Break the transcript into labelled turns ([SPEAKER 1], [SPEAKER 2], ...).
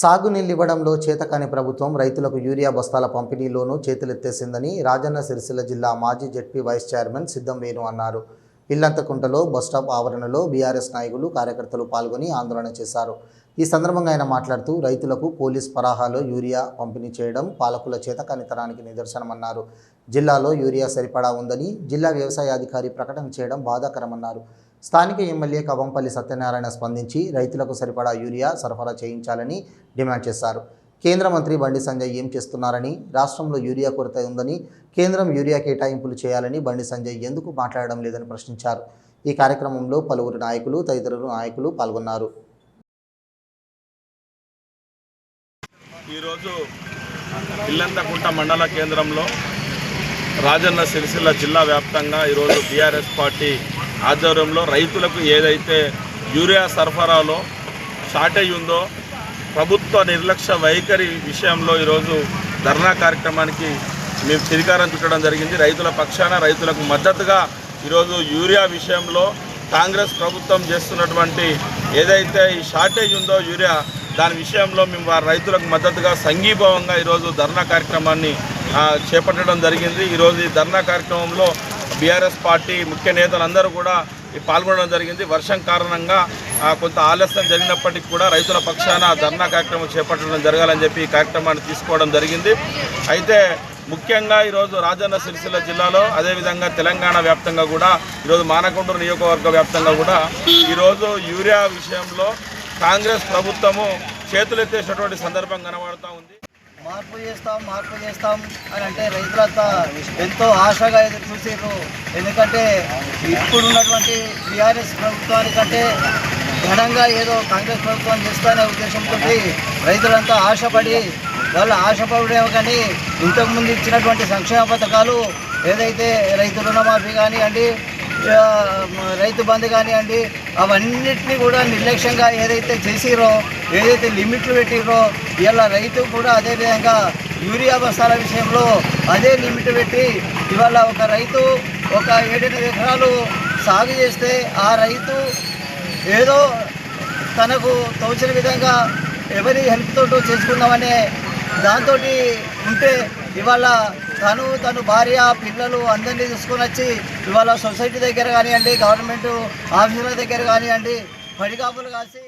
[SPEAKER 1] సాగునీళ్ళివ్వడంలో చేతకాని ప్రభుత్వం రైతులకు యూరియా బస్తాల పంపిణీలోనూ చేతులెత్తేసిందని రాజన్న సిరిసిల్ల జిల్లా మాజీ జెడ్పీ వైస్ చైర్మన్ సిద్ధం వేణు అన్నారు. ఇల్లంతకుంటలో బస్టాప్ ఆవరణలో బీఆర్ఎస్ నాయకులు కార్యకర్తలు పాల్గొని ఆందోళన చేశారు. ఈ సందర్భంగా ఆయన మాట్లాడుతూ రైతులకు పోలీస్ పరాహాలో యూరియా పంపిణీ చేయడం పాలకుల చేతకానితనానికి నిదర్శనమన్నారు. జిల్లాలో యూరియా సరిపడా ఉందని జిల్లా వ్యవసాయ అధికారి ప్రకటన చేయడం బాధాకరమన్నారు. స్థానిక ఎమ్మెల్యే కవంపల్లి సత్యనారాయణ స్పందించి రైతులకు సరిపడా యూరియా సరఫరా చేయించాలని డిమాండ్ చేశారు. కేంద్ర మంత్రి బండి సంజయ్ ఏం చేస్తున్నారని రాష్ట్రంలో యూరియా కొరత ఉందని కేంద్రం యూరియా కేటాయింపులు చేయాలని బండి సంజయ్ ఎందుకు మాట్లాడడం లేదని ప్రశ్నించారు. ఈ కార్యక్రమంలో పలువురు నాయకులు తదితరులు నాయకులు పాల్గొన్నారు.
[SPEAKER 2] ఈరోజు ఇల్లంతకుంట మండల కేంద్రంలో రాజన్న సిరిసిల్ల జిల్లా వ్యాప్తంగా ఈరోజు బీఆర్ఎస్ పార్టీ ఆధ్వర్యంలో రైతులకు ఏదైతే యూరియా సరఫరాలో షార్టేజ్ ఉందో ప్రభుత్వ నిర్లక్ష్య వైఖరి విషయంలో ఈరోజు ధర్నా కార్యక్రమానికి మేము శ్రీకారం చుట్టడం జరిగింది. రైతుల పక్షాన రైతులకు మద్దతుగా ఈరోజు యూరియా విషయంలో కాంగ్రెస్ ప్రభుత్వం చేస్తున్నటువంటి ఏదైతే ఈ షార్టేజ్ ఉందో యూరియా దాని విషయంలో మేము వారి రైతులకు మద్దతుగా సంఘీభావంగా ఈరోజు ధర్నా కార్యక్రమాన్ని చేపట్టడం జరిగింది. ఈరోజు ఈ ధర్నా కార్యక్రమంలో బీఆర్ఎస్ పార్టీ ముఖ్య నేతలందరూ కూడా ఈ పాల్గొనడం జరిగింది. వర్షం కారణంగా ఆ, కొంత ఆలస్యం జరిగినప్పటికీ కూడా రైతుల పక్షాన ధర్నా కార్యక్రమం చేపట్టడం జరగాలని చెప్పి ఈ కార్యక్రమాన్ని తీసుకోవడం జరిగింది. అయితే ముఖ్యంగా ఈరోజు రాజన్న సిరిసిల్ల జిల్లాలో అదేవిధంగా తెలంగాణ వ్యాప్తంగా కూడా ఈరోజు మానకొండూరు నియోజకవర్గ వ్యాప్తంగా కూడా ఈరోజు యూరియా విషయంలో కాంగ్రెస్ ప్రభుత్వము చేతులెత్తేసినటువంటి సందర్భం కనబడుతూ ఉంది.
[SPEAKER 3] మార్పు చేస్తాం మార్పు చేస్తాం అని అంటే రైతులంతా ఎంతో ఆశగా ఎదురు చూసారు ఎందుకంటే ఇప్పుడు ఉన్నటువంటి బీఆర్ఎస్ ప్రభుత్వానికంటే ఘనంగా ఏదో కాంగ్రెస్ ప్రభుత్వం చేస్తానే ఉద్దేశంతో రైతులంతా ఆశపడి వాళ్ళు ఆశపడేమో కానీ ఇంతకుముందు ఇచ్చినటువంటి సంక్షేమ పథకాలు ఏదైతే రైతు రుణమాఫీ కానివ్వండి రైతు బంధు కానివ్వండి అవన్నిటినీ కూడా నిర్లక్ష్యంగా ఏదైతే చేసిరో ఏదైతే లిమిట్లు పెట్టిరో ఇలా రైతు కూడా అదేవిధంగా యూరియా బస్తాల విషయంలో అదే లిమిట్ పెట్టి ఇవాళ ఒక రైతు ఒక ఏడెనిమిది ఎకరాలు సాగు చేస్తే ఆ రైతు ఏదో తనకు తోచిన విధంగా ఎవరి హెల్ప్ తోటో చేసుకుందామనే దాంతో ఉంటే ఇవాళ తను తను భార్య పిల్లలు అందరినీ తీసుకొని వచ్చి ఇవాళ సొసైటీ దగ్గర కానివ్వండి గవర్నమెంట్ ఆఫీసుల దగ్గర కానివ్వండి పడికాపులు కాసి